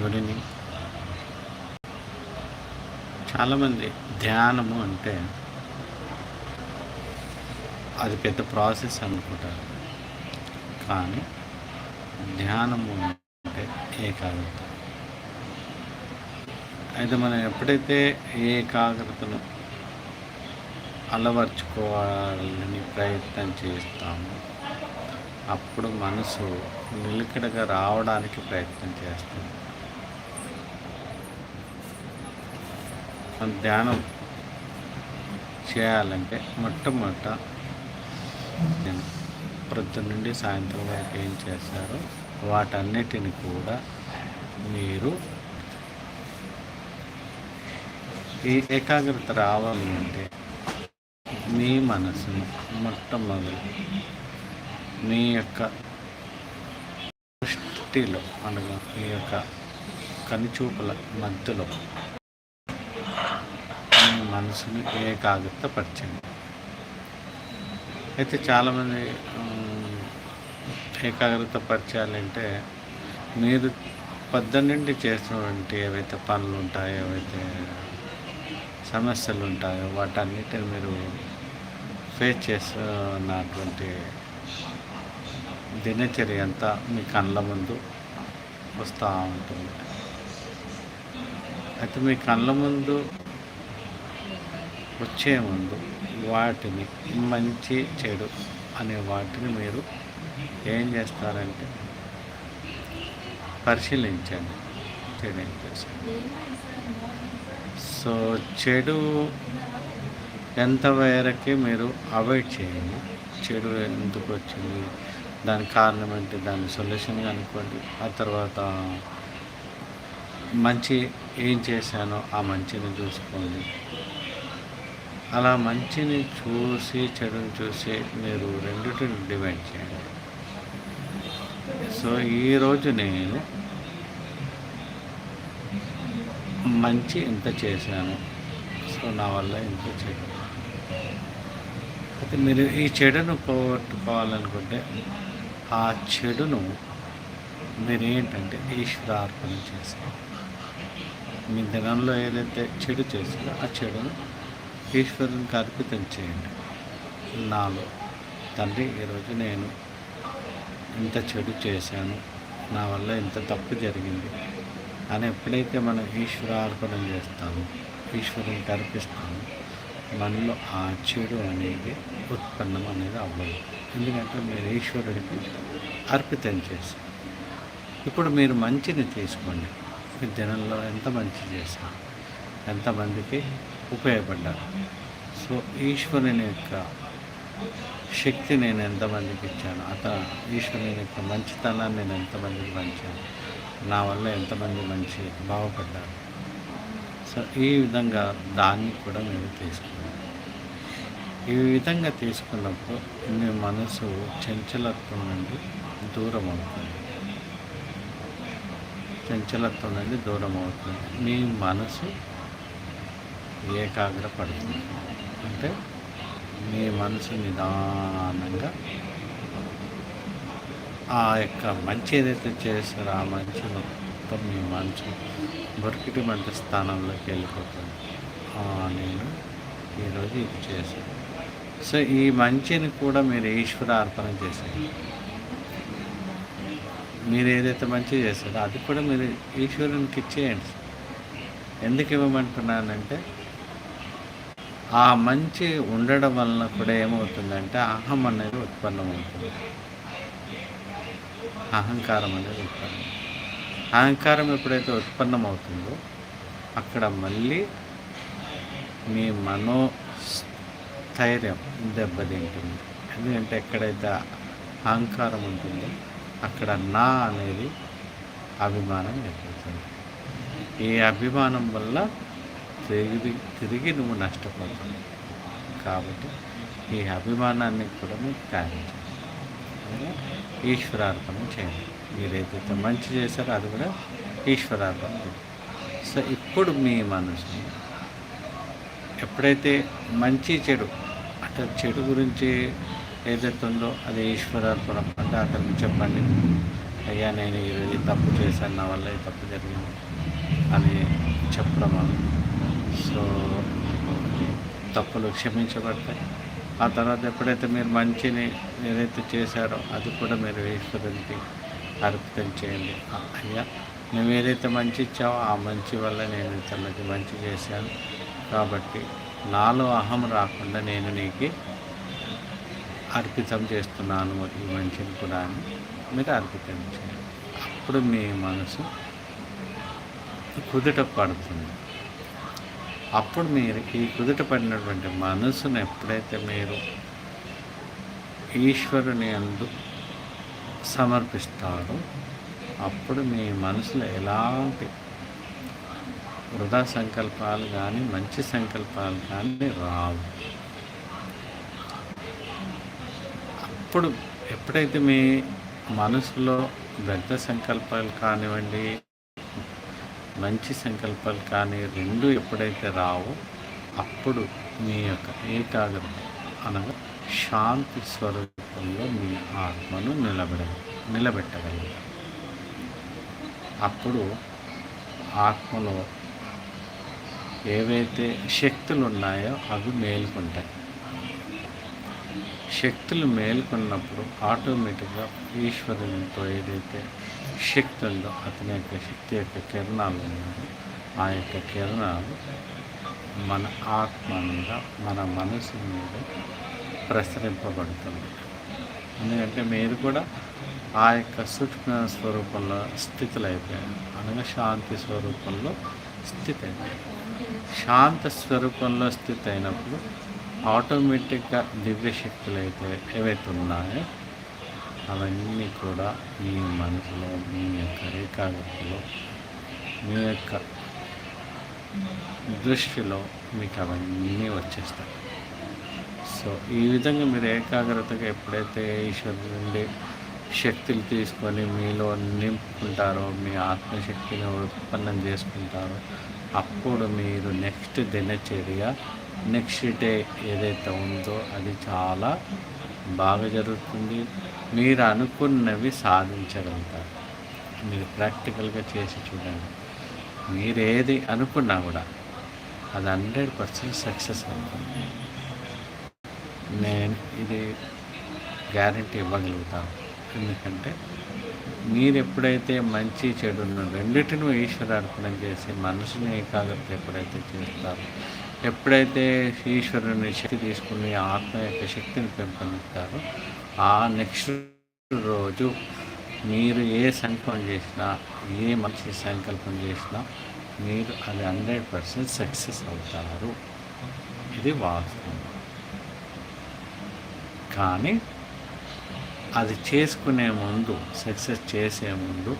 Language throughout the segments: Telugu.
గుడ్ ఈవినింగ్ చాలామంది ధ్యానము అంటే అది పెద్ద ప్రాసెస్ అనుకుంటారు. కానీ ధ్యానము అంటే ఏకాగ్రత. అయితే మనం ఎప్పుడైతే ఏకాగ్రతను అలవర్చుకోవాలని ప్రయత్నం చేస్తామో అప్పుడు మనసు నిలకడగా రావడానికి ప్రయత్నం చేస్తుంది. మనం ధ్యానం చేయాలంటే మొట్టమొదట ప్రొద్దు నుండి సాయంత్రం వరకు ఏం చేస్తారో వాటన్నిటిని కూడా మీరు ఈ ఏకాగ్రత రావాలి అంటే మీ మనసును మొట్టమొదటి మీ యొక్క దృష్టిలో అనగా మీ యొక్క కనుచూపుల మధ్యలో మనసుని ఏకాగ్రతపరచండి అయితే చాలామంది ఏకాగ్రత పరచాలంటే మీరు పద్దెనిమిది చేసినటువంటి ఏవైతే పనులు ఉంటాయో ఏవైతే సమస్యలు ఉంటాయో వాటన్నిటిని మీరు ఫేస్ చేస్తున్నటువంటి దినచర్య అంతా మీ కళ్ళ ముందు వస్తూ ఉంటుంది. అయితే మీ కళ్ళ ముందు వచ్చే ముందు వాటిని మంచి చెడు అనే వాటిని మీరు ఏం చేస్తారంటే పరిశీలించండి. చెడు ఏం చేస్తారు సో చెడు ఎంత మీరు అవాయిడ్ చేయండి. చెడు ఎందుకు వచ్చింది? దానికి కారణం ఏంటి? దాని సొల్యూషన్ అనుకోండి ఆ తర్వాత మంచి ఏం చేశానో ఆ మంచిని చూసుకోండి. అలా మంచిని చూసి చెడుని చూసి మీరు రెండింటిని డివైడ్ చేయండి. సో ఈరోజు నేను మంచి ఇంత చేశాను. సో నా వల్ల ఇంత చెడు. అయితే మీరు ఈ చెడును పోగొట్టుకోవాలనుకుంటే ఆ చెడును మీరేంటంటే ఈశ్వరార్పణ చేస్తారు. మీ దినంలో ఏదైతే చెడు చేసిందో ఆ చెడును ఈశ్వరునికి అర్పితం చేయండి నాలో తండ్రి ఈరోజు నేను ఇంత చెడు చేశాను. నా వల్ల ఇంత తప్పు జరిగింది. అని ఎప్పుడైతే మనం ఈశ్వరార్పణం చేస్తామో ఈశ్వరునికి అర్పిస్తామో మనలో ఆ చెడు అనేది ఉత్పన్నం అనేది అవ్వదు. ఎందుకంటే మీరు ఈశ్వరుడికి అర్పితం చేశారు. ఇప్పుడు మీరు మంచిని తీసుకోండి. మీ దినంలో ఎంత మంచి చేశారు ఎంతమందికి ఉపయోగపడ్డారు. సో ఈశ్వరుని యొక్క శక్తి నేను ఎంతమందికి ఇచ్చాను? అతను ఈశ్వరుని యొక్క మంచితనాన్ని నేను ఎంతమందికి పంచాను? నా వల్ల ఎంతమంది మంచి బాగుపడ్డారు? సో ఈ విధంగా దాన్ని కూడా మేము తీసుకున్నాం ఈ విధంగా తీసుకున్నప్పుడు మీ మనసు చంచలత్వం నుండి దూరం అవుతుంది చంచలత్వం నుండి దూరం అవుతుంది మీ మనసు ఏకాగ్రపడుతుంది. అంటే మీ మనసు నిదానంగా ఆ యొక్క మంచి ఏదైతే చేస్తారో ఆ మంచి మొత్తం మీ మనసు బొరికిటి మంచి స్థానంలోకి వెళ్ళిపోతుంది. నేను ఈరోజు ఇది చేశాను. సో ఈ మంచిని కూడా మీరు ఈశ్వర అర్పణ చేశారు. మీరు ఏదైతే మంచి చేస్తారో అది కూడా మీరు ఈశ్వరునికి ఇచ్చేయండి. ఎందుకు ఇవ్వమంటున్నానంటే ఆ మంచి ఉండడం వలన కూడా ఏమవుతుందంటే అహం అనేది ఉత్పన్నమవుతుంది అహంకారం అనేది ఉత్పన్నం అహంకారం ఎప్పుడైతే ఉత్పన్నమవుతుందో అక్కడ మళ్ళీ మీ మనో స్థైర్యం దెబ్బతింటుంది. ఎందుకంటే ఎక్కడైతే అహంకారం ఉంటుందో అక్కడ నా అనేది అభిమానం ఏర్పడుతుంది. ఈ అభిమానం వల్ల తిరిగి తిరిగి నువ్వు నష్టపోతావు. కాబట్టి ఈ అభిమానాన్ని కూడా మీకు త్యాగించాలి ఈశ్వరార్పణ చేయండి. మీరు మంచి చేశారో అది కూడా ఈశ్వరార్పణ సో ఇప్పుడు మీ మనసు ఎప్పుడైతే మంచి చెడు అంటే చెడు గురించి ఏదైతే ఉందో అది ఈశ్వరార్పణ అంటే అతనికి చెప్పండి. అయ్యా నేను ఈ తప్పు చేశాను నా వల్ల ఈ తప్పు జరిగింది అని చెప్పడం వల్ల సో తప్పులు క్షమించబడతాయి. ఆ తర్వాత ఎప్పుడైతే మీరు మంచిని ఏదైతే చేశారో అది కూడా మీరు ఈశ్వరునికి అర్పితం చేయండి. అయ్యా మేము ఏదైతే మంచి ఇచ్చావో ఆ మంచి వల్ల నేను ఇతరులకి మంచి చేశాను. కాబట్టి నాలో అహం రాకుండా నేను నీకు అర్పితం చేస్తున్నాను ఈ మంచిని కూడా అని మీరు అర్పితం చేయండి. అప్పుడు మీ మనసు కుదుట పడుతుంది. అప్పుడు మీరు ఈ కుదుట పడినటువంటి మనసును ఎప్పుడైతే మీరు ఈశ్వరుని అందు సమర్పిస్తారో అప్పుడు మీ మనసులో ఎలాంటి వృధా సంకల్పాలు కానీ మంచి సంకల్పాలు కానీ రావు. అప్పుడు ఎప్పుడైతే మీ మనసులో వ్యర్థ సంకల్పాలు కానివ్వండి మంచి సంకల్పాలు కానీ రెండు ఎప్పుడైతే రావో అప్పుడు మీ యొక్క ఏకాగ్రత అనగా శాంతి స్వరూపంలో మీ ఆత్మను నిలబెడ నిలబెట్టగలరు అప్పుడు ఆత్మలో ఏవైతే శక్తులు ఉన్నాయో అవి మేలుకుంటాయి. శక్తులు మేల్కొన్నప్పుడు ఆటోమేటిక్గా ఈశ్వరునితో ఏదైతే శక్తుల్లో అతని యొక్క శక్తి యొక్క కిరణాలు ఉన్నాయి ఆ యొక్క కిరణాలు మన ఆత్మ మీద మన మనసు మీద ప్రసరింపబడుతుంది. ఎందుకంటే మీరు కూడా ఆ యొక్క సూక్ష్మ స్వరూపంలో స్థితులు అయిపోయారు అనగా శాంతి స్వరూపంలో స్థితి అయిపోయారు శాంత స్వరూపంలో స్థితి అయినప్పుడు ఆటోమేటిక్గా దివ్య శక్తులు అయితే ఏవైతే ఉన్నాయో అవన్నీ కూడా మీ మనసులో మీ యొక్క ఏకాగ్రతలో మీ యొక్క దృష్టిలో మీకు అవన్నీ వచ్చేస్తాయి. సో ఈ విధంగా మీరు ఏకాగ్రతగా ఎప్పుడైతే ఈశ్వరు నుండి శక్తులు తీసుకొని మీలో నింపుకుంటారో మీ ఆత్మశక్తిని ఉత్పన్నం చేసుకుంటారో అప్పుడు మీరు నెక్స్ట్ దినచర్య నెక్స్ట్ డే ఏదైతే ఉందో అది చాలా బాగా జరుగుతుంది. మీరు అనుకున్నవి సాధించగలుగుతారు. మీరు ప్రాక్టికల్గా చేసి చూడండి. మీరు ఏది అనుకున్నా కూడా అది హండ్రెడ్ పర్సెంట్ సక్సెస్ అవుతుంది. నేను ఇది గ్యారంటీ ఇవ్వగలుగుతాను ఎందుకంటే మీరు ఎప్పుడైతే మంచి చెడు రెండింటిని ఈశ్వర అర్పణం చేసి మనసుని ఏకాగ్రత ఎప్పుడైతే చేస్తారో ఎప్పుడైతే ఈశ్వరుని శక్తి తీసుకుని ఆత్మ యొక్క శక్తిని పెంపొందుతారో ఆ నెక్స్ట్ రోజు మీరు ఏ సంకల్పం చేసినా ఏ మంచి సంకల్పం చేసినా మీరు అది హండ్రెడ్ పర్సెంట్ సక్సెస్ అవుతారు. ఇది వాస్తవం. కానీ అది చేసుకునే ముందు సక్సెస్ చేసే ముందు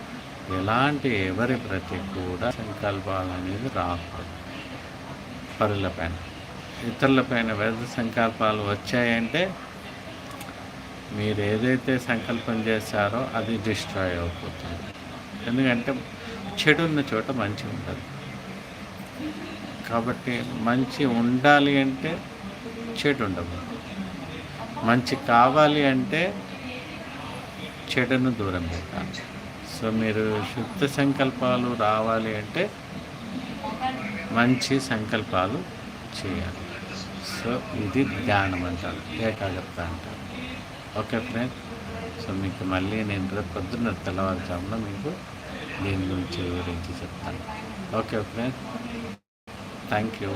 ఎలాంటి ఎవరి ప్రతి కూడా సంకల్పాలు అనేది రాకూడదు. పరులపైన ఇతరులపైన వ్యర్థ సంకల్పాలు వచ్చాయంటే మీరు ఏదైతే సంకల్పం చేస్తారో అది డిస్ట్రాయ్ అయిపోతుంది. ఎందుకంటే చెడు ఉన్న చోట మంచి ఉంటుంది కాబట్టి మంచి ఉండాలి అంటే చెడు ఉండదు మంచి కావాలి అంటే చెడును దూరం పెట్టాలి. సో మీరు శుద్ధ సంకల్పాలు రావాలి అంటే మంచి సంకల్పాలు చేయాలి. సో ఇది ధ్యానం అంటారు. ఏకాగ్రత అంటారు. Okay friend. సో మీకు మళ్ళీ నేను రేపు పొద్దున్న తెల్లవారుజామున మీకు దీని గురించి వివరించి చెప్తాను. Okay friend. Thank you.